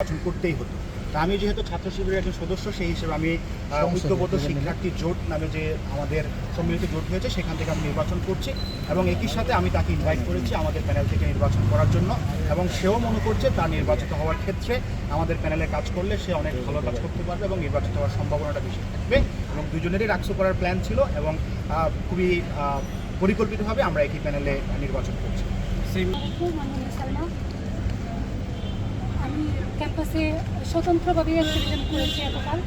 নির্বাচন করতেই হতো। তা আমি যেহেতু ছাত্র শিবিরের একজন সদস্য সেই হিসেবে আমি আহ, ঐক্যবদ্ধ শিক্ষার্থী জোট নামে যে আমাদের সম্মিলিত জোট হয়েছে সেখান থেকে আমি নির্বাচন করছি এবং একই সাথে আমি তাকে ইনভাইট করেছি আমাদের প্যানেল থেকে নির্বাচন করার জন্য এবং সেও মনে করছে তার নির্বাচিত হওয়ার ক্ষেত্রে আমাদের প্যানেলে কাজ করলে সে অনেক ভালো কাজ করতে পারবে এবং নির্বাচিত হওয়ার সম্ভাবনাটা বেশি থাকবে এবং দুজনেরই রাক্সো করার প্ল্যান ছিল এবং খুবই পরিকল্পিতভাবে আমরা একই প্যানেলে নির্বাচন করছি আসসালামাইকুম, আমি সালমা আমি ক্যাম্পাসে স্বতন্ত্রভাবে অ্যাক্টিভিজম করেছি এতকাল।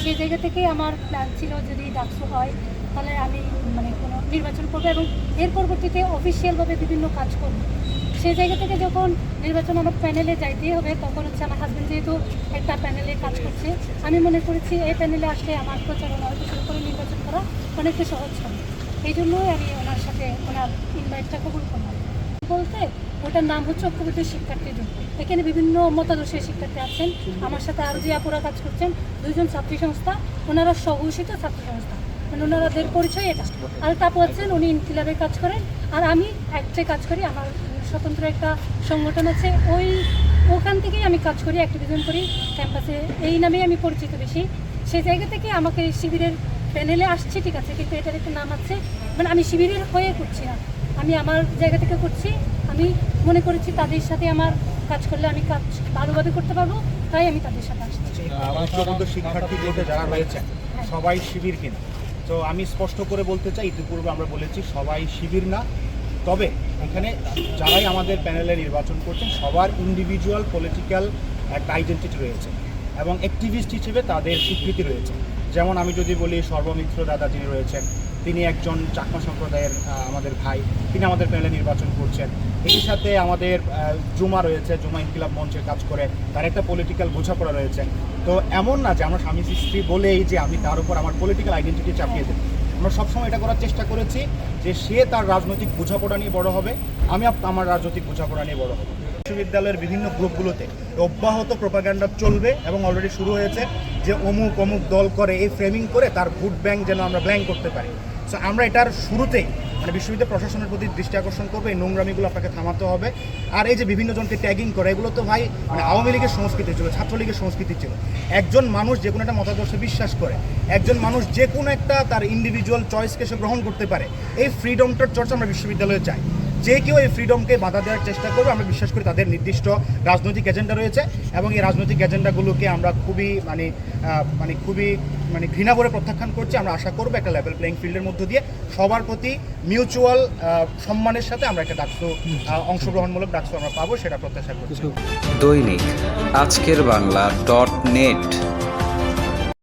সেই জায়গা থেকেই আমার প্ল্যান ছিল যদি ডাকসু হয়, তাহলে আমি মানে কোনো নির্বাচন করব এবং এর পরবর্তীতে অফিসিয়ালভাবে বিভিন্ন কাজ করব। সেই জায়গা থেকে যখন নির্বাচন আমার প্যানেলে যাইতেই হবে, তখন হচ্ছে আমার হাজব্যান্ড যেহেতু একটা প্যানেলে কাজ করছে, আমি মনে করেছি এই প্যানেলে আসলে আমার প্রচারণা হয়তো শুরু করে নির্বাচন করা অনেকটা সহজ হবে। এই জন্যই আমি ওনার সাথে ওনার ইনভাইটটা কবুল করলাম। বলতে ওটার নাম হচ্ছে ঐক্যবদ্ধ শিক্ষার্থী জোট। এখানে বিভিন্ন মতাদর্শের শিক্ষার্থী আছেন। আমার সাথে আরও যে আপুরা কাজ করছেন। দুইজন ছাত্রী সংস্থা, ওনারা স্বঘোষিত ছাত্রী সংস্থা। মানে ওনারাদের পরিচয় এটা। আর তাপু আছেন, উনি ইনকিলাবে কাজ করেন। আর আমি একটা কাজ করি, আমার স্বতন্ত্র একটা সংগঠন আছে। ওই, ওখান থেকেই আমি কাজ করি, অ্যাক্টিভিজম করি ক্যাম্পাসে। এই নামেই আমি পরিচিত বেশি। সেই জায়গা থেকে আমাকে শিবিরের প্যানেলে আসছে, ঠিক আছে, কিন্তু এটার একটা নাম আছে। মানে আমি শিবিরের হয়ে করছি না। আমি আমার জায়গা থেকে করছি আমি মনে করেছি তাদের সাথে আমার কাজ করলে আমি কাজ ভালোভাবে করতে পারব তাই আমি তাদের সাথে আসছি। শিক্ষার্থী যারা রয়েছেন সবাই শিবির কিনা। তো আমি স্পষ্ট করে বলতে চাই ইতিপূর্বে আমরা বলেছি সবাই শিবির না তবে এখানে যারাই আমাদের প্যানেলে নির্বাচন করছেন সবার ইন্ডিভিজুয়াল পলিটিক্যাল একটা আইডেন্টিটি রয়েছে এবং অ্যাক্টিভিস্ট হিসেবে তাদের স্বীকৃতি রয়েছে। যেমন আমি যদি বলি সর্বমিত্র দাদা যিনি রয়েছেন, তিনি একজন চাকমা সম্প্রদায়ের আমাদের ভাই, তিনি আমাদের প্যানেলে নির্বাচন করছেন। এটির সাথে আমাদের জুমা রয়েছে, জুমা ইনকিলাব মঞ্চের কাজ করে, তার একটা পলিটিক্যাল বোঝাপড়া রয়েছে। তো এমন না যে আমরা স্বামী স্ত্রী বলেই যে আমি তার উপর আমার পলিটিক্যাল আইডেন্টিটি চাপিয়ে দেব। আমরা সবসময় এটা করার চেষ্টা করেছি যে সে তার রাজনৈতিক বোঝাপড়া নিয়ে বড় হবে, আমি আমার রাজনৈতিক বোঝাপড়া নিয়ে বড় হব। বিশ্ববিদ্যালয়ের বিভিন্ন গ্রুপগুলোতে। অব্যাহত প্রোপাগান্ডা চলবে এবং অলরেডি শুরু হয়েছে যে অমুক অমুক দল করে এই ফ্রেমিং করে তার ভোট ব্যাংক যেন আমরা ব্ল্যাঙ্ক করতে পারি। সো আমরা এটার শুরুতেই মানে বিশ্ববিদ্যালয় প্রশাসনের প্রতি দৃষ্টি আকর্ষণ করবে, এই নোংরামিগুলো আপনাকে থামাতে হবে। আর এই যে বিভিন্ন জনকে ট্যাগিং করে, এগুলো তো ভাই মানে আওয়ামী লীগের সংস্কৃতি ছিল, ছাত্রলীগের সংস্কৃতি ছিল। একজন মানুষ যে কোনো একটা মতাদর্শে বিশ্বাস করে, একজন মানুষ যে কোনো একটা তার ইন্ডিভিজুয়াল চয়েসকে সে গ্রহণ করতে পারে। এই ফ্রিডমটার চর্চা আমরা বিশ্ববিদ্যালয়ে চাই। যে কেউ এই ফ্রিডমকে বাধা দেওয়ার চেষ্টা করবে, আমরা বিশ্বাস করি তাদের নির্দিষ্ট রাজনৈতিক এজেন্ডা রয়েছে এবং এই রাজনৈতিক এজেন্ডাগুলোকে আমরা খুবই মানে মানে খুবই মানে ঘৃণা করে প্রত্যাখ্যান করছি। আমরা আশা করব একটা লেভেল প্লেইং ফিল্ডের মধ্য দিয়ে সবার প্রতি মিউচুয়াল সম্মানের সাথে আমরা একটা ডাকসু অংশগ্রহণমূলক ডাকসু আমরা পাবো, সেটা প্রত্যাশা করছি। দৈনিক আজকের বাংলা ডট নেট